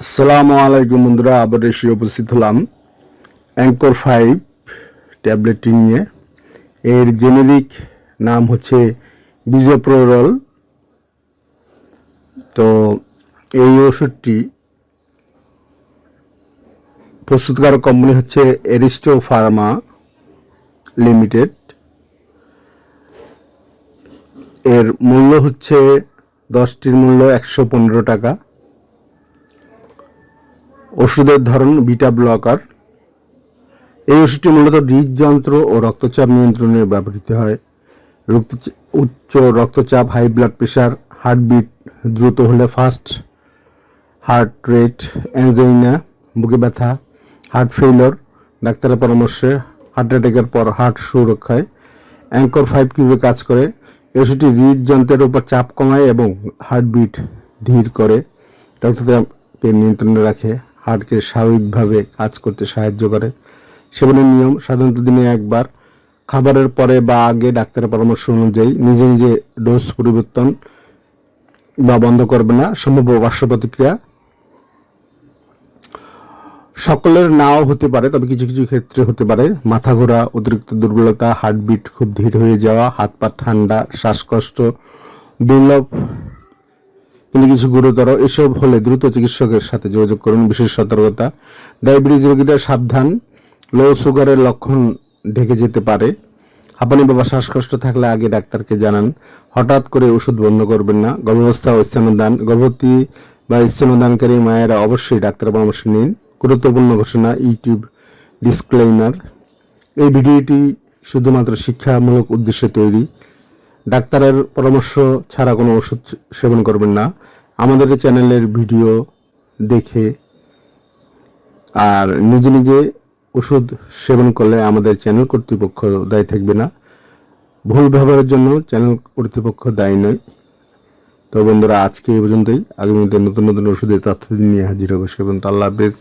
আসসালামু আলাইকুম বন্ধুরা আবার এসে উপস্থিত হলাম অ্যাঙ্কর ফাইভ ট্যাবলেটটি নিয়ে। এর জেনেরিক নাম হচ্ছে বিজোপ্রোরল তো এই ওষুধটি প্রস্তুতকারক কোম্পানি হচ্ছে এরিস্টো ফার্মা লিমিটেড এর মূল্য হচ্ছে দশটির মূল্য একশো পনেরো টাকা। ওষুধের ধরন বিটা ব্লকার। এই ওষুধটি মূলত হৃদযন্ত্র ও রক্তচাপ নিয়ন্ত্রণে ব্যবহৃত হয়। উচ্চ রক্তচাপ হাই ব্লাড প্রেশার হার্টবিট দ্রুত হলে ফাস্ট হার্ট রেট অ্যাংজাইনা বুকে ব্যথা হার্ট ফেইলর ডাক্তারের পরামর্শে হার্ট অ্যাটাকের পর হার্ট সুরক্ষায় অ্যাঙ্কর ফাইভ কীভাবে কাজ করে? এই ওষুধটি হৃদযন্ত্রের উপর চাপ কমায় এবং হার্টবিট ধীর করে। রক্তচাপকে নিয়ন্ত্রণে রাখে। হার্টকে স্বাভাবিকভাবে কাজ করতে সাহায্য করে। সেবনের নিয়ম সাধারণত দিনে একবার। খাবারের পরে বা আগে ডাক্তারের পরামর্শ অনুযায়ী নিজে নিজে ডোজ পরিবর্তন বা বন্ধ করবে না, সম্ভাব্য পার্শ্ব প্রতিক্রিয়া সকলের নাও হতে পারে, তবে কিছু কিছু ক্ষেত্রে হতে পারে। মাথা ঘোরা, অতিরিক্ত দুর্বলতা, হার্টবিট খুব ধীর হয়ে যাওয়া, হাত পা ঠান্ডা, শ্বাসকষ্ট, দুর্লভ কিন্তু কিছু গুরুতর এসব হলে দ্রুত চিকিৎসকের সাথে যোগাযোগ করুন। বিশেষ সতর্কতা, ডায়াবেটিস রোগীরা সাবধান লো সুগারের লক্ষণ ঢেকে যেতে পারে। হাঁপানি বা শ্বাসকষ্ট থাকলে আগে ডাক্তারকে জানান। হঠাৎ করে ওষুধ বন্ধ করবেন না। গর্ভাবস্থা ও স্তনদান, গর্ভবতী বা স্তনদানকারী মায়েরা অবশ্যই ডাক্তারের পরামর্শ নিন। গুরুত্বপূর্ণ ঘোষণা, ইউটিউব ডিসক্লেইমার এই ভিডিওটি শুধুমাত্র শিক্ষামূলক উদ্দেশ্যে তৈরি। ডাক্তারের পরামর্শ ছাড়া কোনো ওষুধ সেবন করবেন না। আমাদের চ্যানেলের ভিডিও দেখে আর নিজে নিজে ওষুধ সেবন করলে আমাদের চ্যানেল কর্তৃপক্ষ দায়ী থাকবে না। ভুল ব্যবহারের জন্য চ্যানেল কর্তৃপক্ষ দায়ী নয়। তো বন্ধুরা, আজকে এই পর্যন্তই। আগামীতে নতুন নতুন ওষুধের তথ্য নিয়ে হাজির হবে সে পর্যন্ত। আল্লাহ হাফেজ।